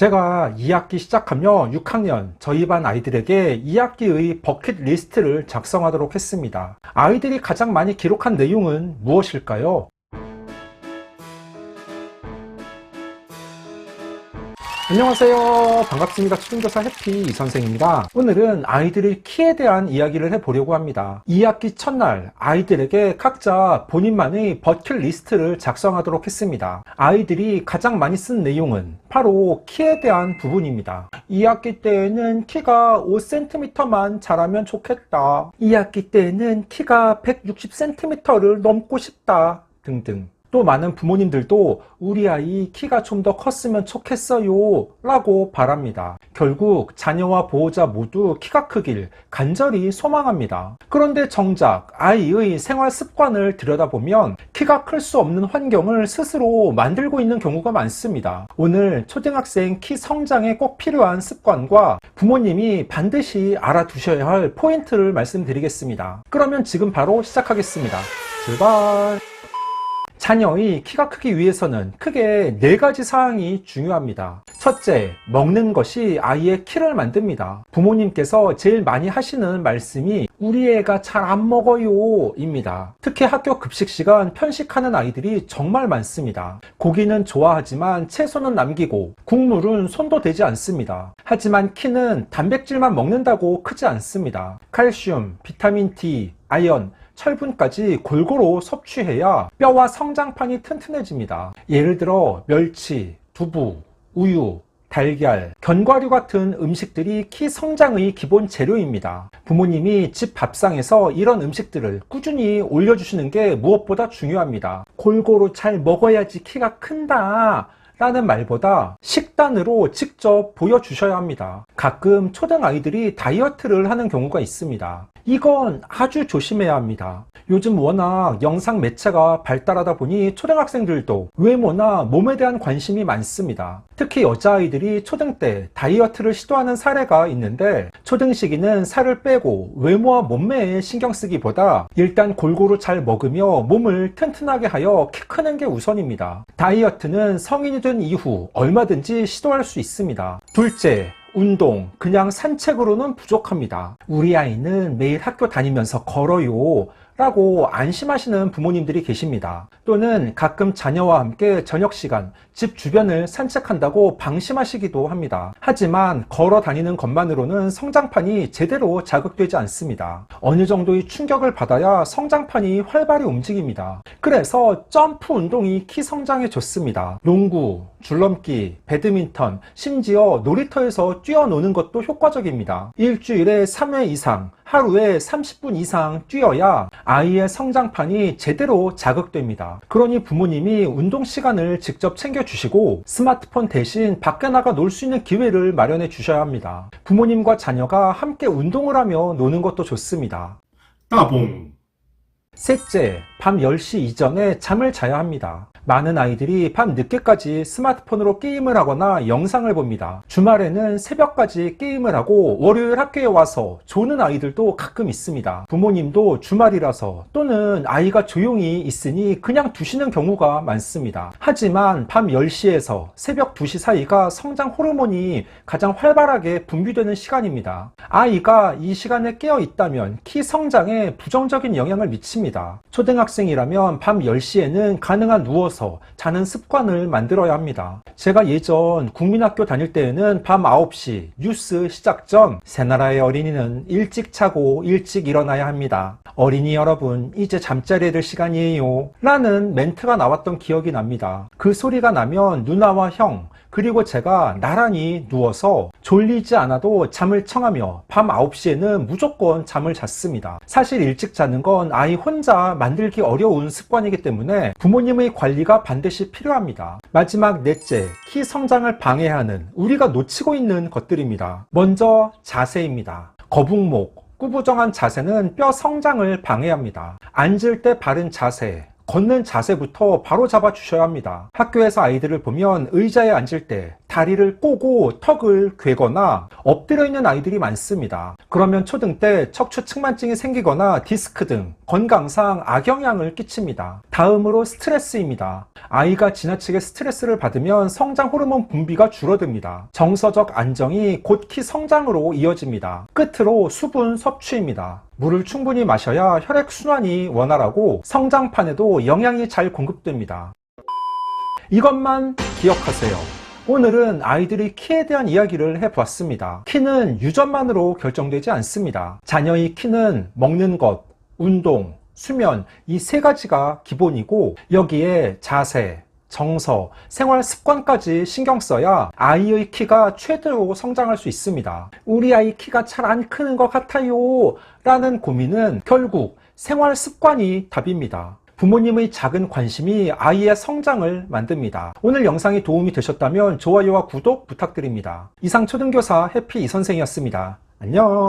제가 2학기 시작하며 6학년 저희 반 아이들에게 2학기의 버킷 리스트를 작성하도록 했습니다. 아이들이 가장 많이 기록한 내용은 무엇일까요? 안녕하세요. 반갑습니다. 초등교사 해피 이 선생입니다. 오늘은 아이들의 키에 대한 이야기를 해보려고 합니다. 2학기 첫날 아이들에게 각자 본인만의 버킷리스트를 작성하도록 했습니다. 아이들이 가장 많이 쓴 내용은 바로 키에 대한 부분입니다. 2학기 때에는 키가 5cm만 자라면 좋겠다. 2학기 때에는 키가 160cm를 넘고 싶다. 등등. 또 많은 부모님들도 우리 아이 키가 좀 더 컸으면 좋겠어요 라고 바랍니다. 결국 자녀와 보호자 모두 키가 크길 간절히 소망합니다. 그런데 정작 아이의 생활 습관을 들여다보면 키가 클 수 없는 환경을 스스로 만들고 있는 경우가 많습니다. 오늘 초등학생 키 성장에 꼭 필요한 습관과 부모님이 반드시 알아두셔야 할 포인트를 말씀드리겠습니다. 그러면 지금 바로 시작하겠습니다. 출발! 자녀의 키가 크기 위해서는 크게 네 가지 사항이 중요합니다. 첫째, 먹는 것이 아이의 키를 만듭니다. 부모님께서 제일 많이 하시는 말씀이 우리 애가 잘 안 먹어요 입니다. 특히 학교 급식 시간 편식하는 아이들이 정말 많습니다. 고기는 좋아하지만 채소는 남기고 국물은 손도 대지 않습니다. 하지만 키는 단백질만 먹는다고 크지 않습니다. 칼슘, 비타민 D, 아연, 철분까지 골고루 섭취해야 뼈와 성장판이 튼튼해집니다. 예를 들어 멸치, 두부, 우유, 달걀, 견과류 같은 음식들이 키 성장의 기본 재료입니다. 부모님이 집 밥상에서 이런 음식들을 꾸준히 올려주시는 게 무엇보다 중요합니다. 골고루 잘 먹어야지 키가 큰다. 라는 말보다 식단으로 직접 보여주셔야 합니다. 가끔 초등 아이들이 다이어트를 하는 경우가 있습니다. 이건 아주 조심해야 합니다. 요즘 워낙 영상 매체가 발달하다 보니 초등학생들도 외모나 몸에 대한 관심이 많습니다. 특히 여자아이들이 초등 때 다이어트를 시도하는 사례가 있는데 초등 시기는 살을 빼고 외모와 몸매에 신경 쓰기보다 일단 골고루 잘 먹으며 몸을 튼튼하게 하여 키 크는 게 우선입니다. 다이어트는 성인이 된 이후 얼마든지 시도할 수 있습니다. 둘째, 운동, 그냥 산책으로는 부족합니다. 우리 아이는 매일 학교 다니면서 걸어요. 라고 안심하시는 부모님들이 계십니다. 또는 가끔 자녀와 함께 저녁 시간 집 주변을 산책한다고 방심하시기도 합니다. 하지만 걸어 다니는 것만으로는 성장판이 제대로 자극되지 않습니다. 어느 정도의 충격을 받아야 성장판이 활발히 움직입니다. 그래서 점프 운동이 키 성장에 좋습니다. 농구, 줄넘기, 배드민턴, 심지어 놀이터에서 뛰어노는 것도 효과적입니다. 일주일에 3회 이상, 하루에 30분 이상 뛰어야 아이의 성장판이 제대로 자극됩니다. 그러니 부모님이 운동 시간을 직접 챙겨주시고 스마트폰 대신 밖에 나가 놀 수 있는 기회를 마련해 주셔야 합니다. 부모님과 자녀가 함께 운동을 하며 노는 것도 좋습니다. 大蹦 셋째, 밤 10시 이전에 잠을 자야 합니다. 많은 아이들이 밤 늦게까지 스마트폰으로 게임을 하거나 영상을 봅니다. 주말에는 새벽까지 게임을 하고 월요일 학교에 와서 조는 아이들도 가끔 있습니다. 부모님도 주말이라서 또는 아이가 조용히 있으니 그냥 두시는 경우가 많습니다. 하지만 밤 10시에서 새벽 2시 사이가 성장 호르몬이 가장 활발하게 분비되는 시간입니다. 아이가 이 시간에 깨어 있다면 키 성장에 부정적인 영향을 미칩니다. 초등학생이라면 밤 10시에는 가능한 누워서 자는 습관을 만들어야 합니다. 제가 예전 국민학교 다닐 때에는 밤 9시 뉴스 시작 전 새나라의 어린이는 일찍 자고 일찍 일어나야 합니다. 어린이 여러분, 이제 잠자리에 들 시간이에요. 라는 멘트가 나왔던 기억이 납니다. 그 소리가 나면 누나와 형, 그리고 제가 나란히 누워서 졸리지 않아도 잠을 청하며 밤 9시에는 무조건 잠을 잤습니다. 사실 일찍 자는 건 아이 혼자 만들기 어려운 습관이기 때문에 부모님의 관리가 반드시 필요합니다. 마지막 넷째, 키 성장을 방해하는 우리가 놓치고 있는 것들입니다. 먼저 자세입니다. 거북목, 꾸부정한 자세는 뼈 성장을 방해합니다. 앉을 때 바른 자세, 걷는 자세부터 바로 잡아 주셔야 합니다. 학교에서 아이들을 보면 의자에 앉을 때 다리를 꼬고 턱을 괴거나 엎드려 있는 아이들이 많습니다. 그러면 초등 때 척추 측만증이 생기거나 디스크 등 건강상 악영향을 끼칩니다. 다음으로 스트레스입니다. 아이가 지나치게 스트레스를 받으면 성장 호르몬 분비가 줄어듭니다. 정서적 안정이 곧 키 성장으로 이어집니다. 끝으로 수분 섭취입니다. 물을 충분히 마셔야 혈액 순환이 원활하고 성장판에도 영양이 잘 공급됩니다. 이것만 기억하세요. 오늘은 아이들의 키에 대한 이야기를 해보았습니다. 키는 유전만으로 결정되지 않습니다. 자녀의 키는 먹는 것, 운동, 수면 이 세 가지가 기본이고 여기에 자세, 정서, 생활 습관까지 신경 써야 아이의 키가 최대로 성장할 수 있습니다. 우리 아이 키가 잘 안 크는 것 같아요. 라는 고민은 결국 생활 습관이 답입니다. 부모님의 작은 관심이 아이의 성장을 만듭니다. 오늘 영상이 도움이 되셨다면 좋아요와 구독 부탁드립니다. 이상 초등교사 해피 이선생이었습니다. 안녕.